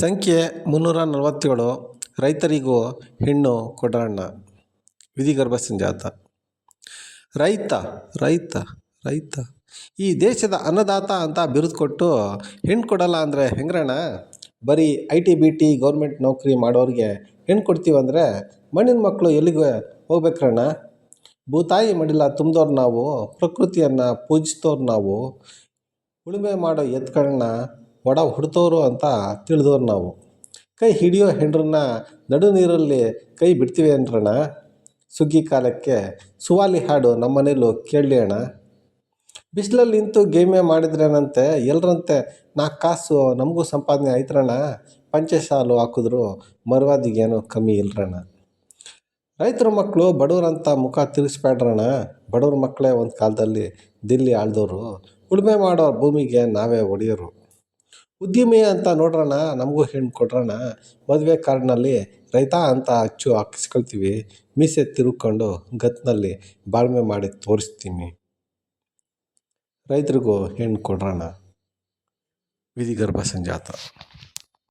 ಸಂಖ್ಯೆ ಮುನ್ನೂರ ನಲವತ್ತೇಳು, ರೈತರಿಗೂ ಹೆಣ್ಣು ಕೊಡೋಣ. ವಿಧಿಗರ್ಭ ಸಂಜಾತ. ರೈತ ರೈತ ರೈತ, ಈ ದೇಶದ ಅನ್ನದಾತ ಅಂತ ಬಿರುದು ಕೊಟ್ಟು ಹೆಣ್ಣು ಕೊಡಲ್ಲ ಅಂದರೆ ಹೆಂಗ್ರಣ್ಣ? ಬರೀ I T, B T, government ನೌಕರಿ ಮಾಡೋರಿಗೆ ಹೆಣ್ಣು ಕೊಡ್ತೀವಂದರೆ ಮಣ್ಣಿನ ಮಕ್ಕಳು ಎಲ್ಲಿಗೆ ಹೋಗ್ಬೇಕ್ರಣ್ಣ? ಭೂತಾಯಿ ಮಡಿಲ ತುಂಬಿದವ್ರು ನಾವು, ಪ್ರಕೃತಿಯನ್ನು ಪೂಜಿಸ್ದವ್ರು ನಾವು, ಉಳುಮೆ ಮಾಡೋ ಎತ್ತುಗಳನ್ನ ಒಡ ಹುಡ್ತೋರು ಅಂತ ತಿಳಿದವ್ರು ನಾವು. ಕೈ ಹಿಡಿಯೋ ಹೆಂಡ್ರನ್ನ ನಡು ನೀರಲ್ಲಿ ಕೈ ಬಿಡ್ತೀವಿ ಅಂದ್ರಣ ಸುಗ್ಗಿ ಕಾಲಕ್ಕೆ ಸುವಾಲಿ ಹಾಡು ನಮ್ಮ ಮನೇಲೂ ಕೇಳಲಿ ಅಣ್ಣ. ಬಿಸಿಲಲ್ಲಿ ನಿಂತು ಗೇಮೇ ಮಾಡಿದ್ರೇನಂತೆ? ಎಲ್ಲರಂತೆ ನಾಲ್ಕು ಕಾಸು ನಮಗೂ ಸಂಪಾದನೆ ಆಯ್ತ್ರಣ್ಣ. ಪಂಚೆ ಸಾಲು ಹಾಕಿದ್ರು ಮರವಾದಿಗೇನು ಕಮ್ಮಿ ಇಲ್ಲರಣ್ಣ ರೈತರ ಮಕ್ಕಳು ಬಡವರಂತ ಮುಖ ತಿರ್ಗಿಸ್ಬೇಡ್ರಣ್ಣ ಬಡವ್ರ ಮಕ್ಕಳೇ ಒಂದು ಕಾಲದಲ್ಲಿ ದಿಲ್ಲಿ ಆಳ್ದವರು ಉಳುಮೆ ಮಾಡೋ ಭೂಮಿಗೆ ನಾವೇ ಒಡೆಯೋರು. ಉದ್ಯಮಿ ಅಂತ ನೋಡ್ರಣ್ಣ ನಮಗೂ ಹೆಣ್ಣು ಕೊಟ್ರಣ ಮದುವೆ ಕಾರ್ಡ್ನಲ್ಲಿ ರೈತ ಅಂತ ಅಚ್ಚು ಹಾಕಿಸ್ಕೊಳ್ತೀವಿ. ಮೀಸೆ ತಿರುಕೊಂಡು ಗತ್ನಲ್ಲಿ ಬಾಳ್ಮೆ ಮಾಡಿ ತೋರಿಸ್ತೀನಿ. ರೈತರಿಗೂ ಹೆಣ್ಣು ಕೊಡ್ರಣ್ಣ ವಿಧಿಗರ್ಭ ಸಂಜಾತ.